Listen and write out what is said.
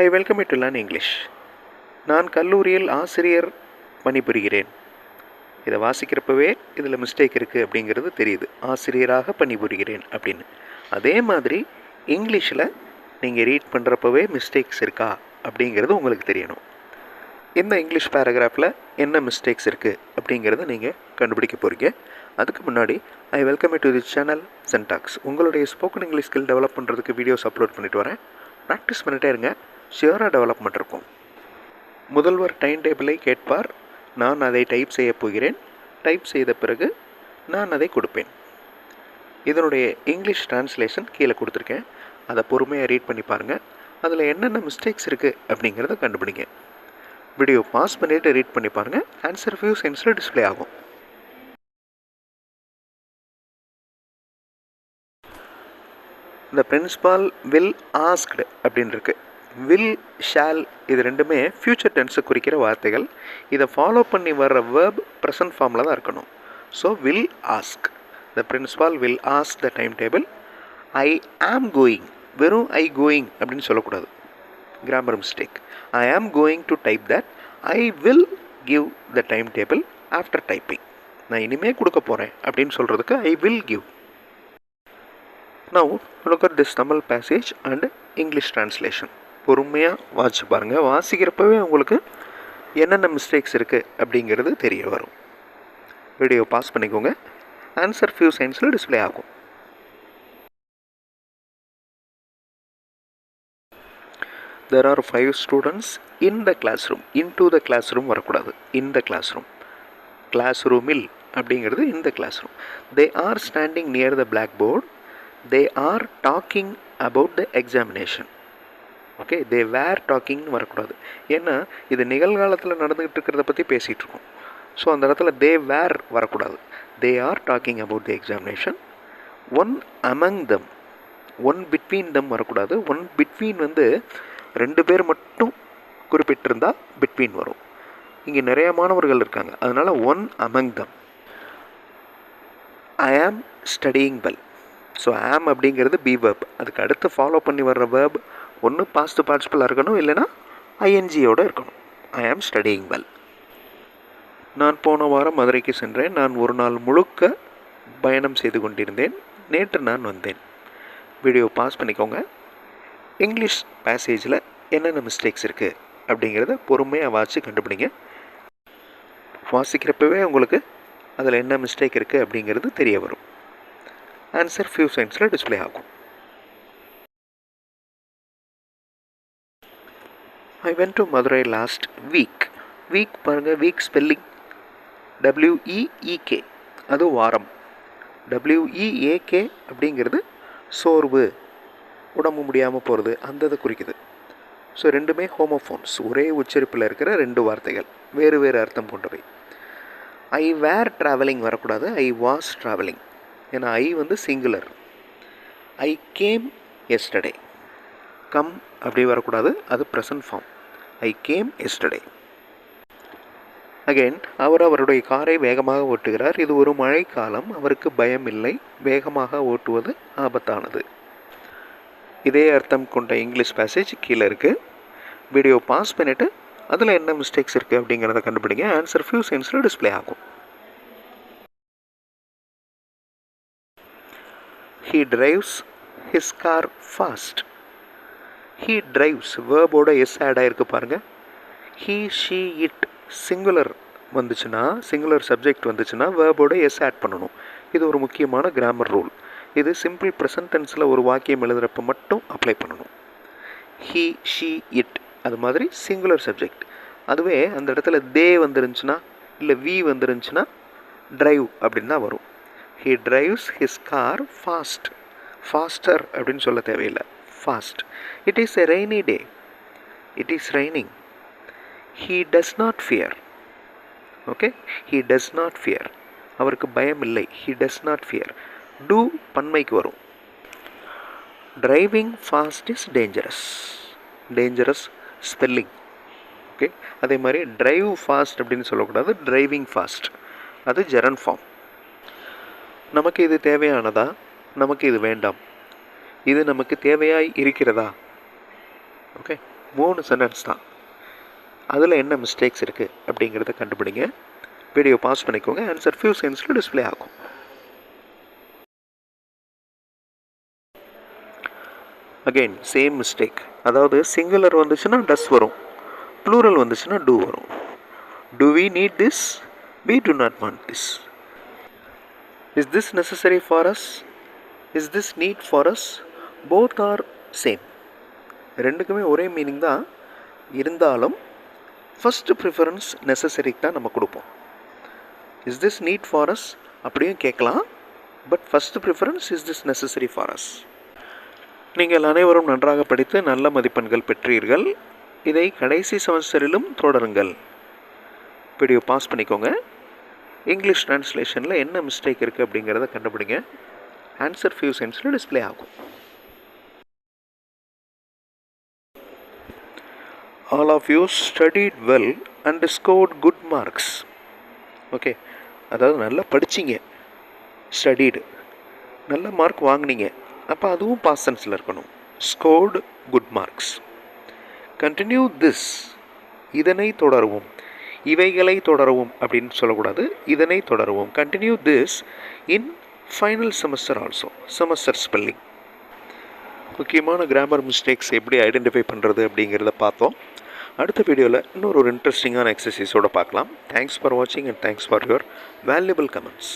I welcome to learn English நான் கல்லூரியில் ஆசிரியர் பணிபுரிகிறேன். இதை வாசிக்கிறப்பவே இதில் மிஸ்டேக் இருக்குது அப்படிங்கிறது தெரியுது. ஆசிரியராக பணிபுரிகிறேன் அப்படின்னு. அதே மாதிரி இங்கிலீஷில் நீங்கள் ரீட் பண்ணுறப்பவே மிஸ்டேக்ஸ் இருக்கா அப்படிங்கிறது உங்களுக்கு தெரியணும். இந்த இங்கிலீஷ் பேராகிராஃபில் என்ன மிஸ்டேக்ஸ் இருக்குது அப்படிங்கிறத நீங்கள் கண்டுபிடிக்க போகிறீங்க அதுக்கு முன்னாடி I welcome to the channel சென்டாக்ஸ் உங்களுடைய ஸ்போக்கன் இங்கிலீஷ் ஸ்கில் டெவலப் பண்ணுறதுக்கு வீடியோஸ் அப்லோட் பண்ணிட்டு வரேன். ப்ராக்டிஸ் பண்ணிகிட்டே இருங்க. ஷியராக டெவலப்மெண்ட் இருக்கும். முதல்வர் டைம் டேபிளை கேட்பார் நான் அதை டைப் செய்யப் போகிறேன். டைப் செய்த பிறகு நான் அதை கொடுப்பேன். இதனுடைய இங்கிலீஷ் ட்ரான்ஸ்லேஷன் கீழே கொடுத்துருக்கேன். அதை பொறுமையாக ரீட் பண்ணி பாருங்கள் அதில் என்னென்ன மிஸ்டேக்ஸ் இருக்குது அப்படிங்கிறத கண்டுபிடிங்க. வீடியோ பாஸ் பண்ணிவிட்டு ரீட் பண்ணி பாருங்கள் ஆன்சர் ஃபியூ சென்ஸில் டிஸ்ப்ளே ஆகும். இந்த பிரின்ஸ்பால் வில் ஆஸ்க்டு அப்படின்னு இருக்குது வில் ஷால் இது ரெண்டுமே ஃப்யூச்சர் டென்ஸை குறிக்கிற வார்த்தைகள். இதை ஃபாலோ பண்ணி வர்ற வேர்ப் ப்ரெசன்ட் ஃபார்மில் தான் இருக்கணும். So will ask the principal will ask the time table I am going வெறும் ஐ கோயிங் அப்படின்னு சொல்லக்கூடாது. Grammar mistake I am going to type that I will give the time table after typing நான் இனிமேல் கொடுக்க போகிறேன் அப்படின்னு சொல்கிறதுக்கு I will give now look at this Tamil passage and English translation பொறுமையாக வாசிச்சு பாருங்கள் வாசிக்கிறப்பவே உங்களுக்கு என்னென்ன மிஸ்டேக்ஸ் இருக்குது அப்படிங்கிறது தெரிய வரும். வீடியோ பாஸ் பண்ணிக்கோங்க. ஆன்சர் ஃபியூ சைன்ஸில் டிஸ்ப்ளே ஆகும். There are five students in the classroom into the classroom வரக்கூடாது. In the classroom class ரூமில் அப்படிங்கிறது இந்த classroom they are standing near the blackboard they are talking about the examination okay they were டாக்கிங்னு வரக்கூடாது. ஏன்னா இது நிகழ்காலத்தில் நடந்துக்கிட்டு இருக்கிறத பற்றி பேசிகிட்டு இருக்கோம். ஸோ அந்த இடத்துல தே வேர் வரக்கூடாது. They are talking about the examination one among them one between them வரக்கூடாது. ஒன் பிட்வீன் வந்து ரெண்டு பேர் மட்டும் குறிப்பிட்டிருந்தால் பிட்வீன் வரும். இங்கே நிறைய மாணவர்கள் இருக்காங்க. அதனால் ஒன் அமங் தம் ஐ ஆம் ஸ்டடியிங் வெல் ஸோ ஆம் அப்படிங்கிறது பி வேர்ப் அதுக்கு அடுத்து ஃபாலோ பண்ணி வர்ற வேர்ப் ஒன்று பாஸ்ட் பார்ட்டிசிபிளாக இருக்கணும் இல்லைனா ஐஎன்ஜியோடு இருக்கணும். ஐ ஆம் ஸ்டடியிங் வெல் நான் போன வாரம் மதுரைக்கு சென்றேன். நான் ஒரு நாள் முழுக்க பயணம் செய்து கொண்டிருந்தேன். நேற்று நான் வந்தேன். வீடியோ பாஸ் பண்ணிக்கோங்க. இங்கிலீஷ் பேசேஜில் என்னென்ன மிஸ்டேக்ஸ் இருக்குது அப்படிங்கிறத பொறுமையாக வாசித்து கண்டுபிடிங்க. வாசிக்கிறப்பவே உங்களுக்கு அதில் என்ன மிஸ்டேக் இருக்குது அப்படிங்கிறது தெரிய வரும். ஆன்சர் ஃபியூ சென்ஸில் டிஸ்ப்ளே ஆகும். I went to Madurai last week week பாருங்கள் week spelling W E E K அது வாரம். டபிள்யூஇஏகே அப்படிங்கிறது சோர்வு. உடம்பு முடியாமல் போகிறது அந்த இதை குறிக்குது. ஸோ ரெண்டுமே ஹோமோஃபோன்ஸ் ஒரே உச்சரிப்பில் இருக்கிற ரெண்டு வார்த்தைகள். வேறு வேறு அர்த்தம் கொண்டவை ஐ வேர் ட்ராவலிங் வரக்கூடாது. ஐ வாஸ் ட்ராவலிங் ஏன்னா ஐ வந்து singular I came yesterday come அப்படி வரக்கூடாது. அது present form I came yesterday again அவர் அவருடைய காரை வேகமாக ஓட்டுகிறார். இது ஒரு மழைக்காலம். அவருக்கு பயம் இல்லை. வேகமாக ஓட்டுவது ஆபத்தானது. இதே அர்த்தம் கொண்ட இங்கிலீஷ் பேசேஜ் கீழே இருக்குது வீடியோ பாஸ் பண்ணிவிட்டு அதில் என்ன மிஸ்டேக்ஸ் இருக்குது அப்படிங்கிறத கண்டுபிடிங்க. ஆன்சர் ஃபியூ சென்ஸில் டிஸ்பிளே ஆகும். He drives his car fast he drives வேர்போட S add ஆகிருக்கு பாருங்கள் ஹீ ஷீ இட் சிங்குலர் வந்துச்சுன்னா சிங்குலர் சப்ஜெக்ட் வந்துச்சுன்னா வேர்போட எஸ் ஆட் பண்ணணும். இது ஒரு முக்கியமான கிராமர் ரூல் இது சிம்பிள் ப்ரெசன்ட் டென்ஸில் ஒரு வாக்கியம் எழுதுகிறப்ப மட்டும் அப்ளை பண்ணணும். ஹீ ஷீ இட் அது மாதிரி சிங்குலர் சப்ஜெக்ட் அதுவே அந்த இடத்துல தே வந்துருந்துச்சுன்னா இல்லை வி வந்துருந்துச்சுன்னா ட்ரைவ் அப்படின்னு தான் வரும். He drives his car fast faster அப்படின்னு சொல்ல தேவையில்லை. Fast it is a rainy day it is raining. He does not fear okay he does not fear அவருக்கு பயம் இல்லை he does not fear do பன்மைக்கு வரும். Driving fast is dangerous dangerous spelling okay அதே மாதிரி drive fast அப்படின்னு சொல்லக்கூடாது. Driving fast அது ஜெரன் form நமக்கு இது தேவையானதா? நமக்கு இது வேண்டாம். இது நமக்கு தேவையாய் இருக்கிறதா? ஓகே மூணு சென்டென்ஸ் தான். அதில் என்ன மிஸ்டேக்ஸ் இருக்குது அப்படிங்கிறத கண்டுபிடிங்க. வீடியோ பாஸ் பண்ணிக்கோங்க. ஆன்சர் ஃபியூ செகண்ட்ஸில் டிஸ்ப்ளே ஆகும். அகெயின் சேம் மிஸ்டேக் அதாவது சிங்குலர் வந்துச்சுன்னா டஸ் வரும். ப்ளூரல் வந்துச்சுன்னா டூ வரும். Do we need this we do not want this is this necessary for us is this need for us both are same ரெண்டுக்குமே ஒரே meaning தான். இருந்தாலும் ஃபஸ்ட்டு ப்ரிஃபரன்ஸ் நெசசரிக்கு தான் நம்ம கொடுப்போம். Is this need for us அப்படியும் கேட்கலாம். But first preference is this necessary for us நீங்கள் அனைவரும் நன்றாக படித்து நல்ல மதிப்பெண்கள் பெற்றீர்கள். இதை கடைசி செமஸ்டரிலும் தொடருங்கள். வீடியோ பாஸ் பண்ணிக்கோங்க. இங்கிலீஷ் ட்ரான்ஸ்லேஷனில் என்ன மிஸ்டேக் இருக்குது அப்படிங்கிறத கண்டுபிடிங்க. ஆன்சர் ஃபியூ சென்ஸில் டிஸ்ப்ளே ஆகும். All of you studied well and scored good marks okay அதாவது நல்லா படிச்சிங்க. ஸ்டடீடு நல்ல மார்க் வாங்கினீங்க. அப்போ அதுவும் பாசன்ஸில் இருக்கணும். Scored good marks continue this இதனை தொடரவும். இவைகளை தொடரவும் அப்படின்னு சொல்லக்கூடாது. இதனை தொடரவும். Continue this in final semester also semester spelling முக்கியமான கிராமர் மிஸ்டேக்ஸ் எப்படி ஐடென்டிஃபை பண்ணுறது அப்படிங்கிறத பார்த்தோம். அடுத்த வீடியோவில் இன்னொரு ஒரு இன்ட்ரெஸ்டிங்கான எக்ஸசைஸோடு பார்க்கலாம். தேங்க்ஸ் ஃபார் வாட்சிங் and thanks for your valuable comments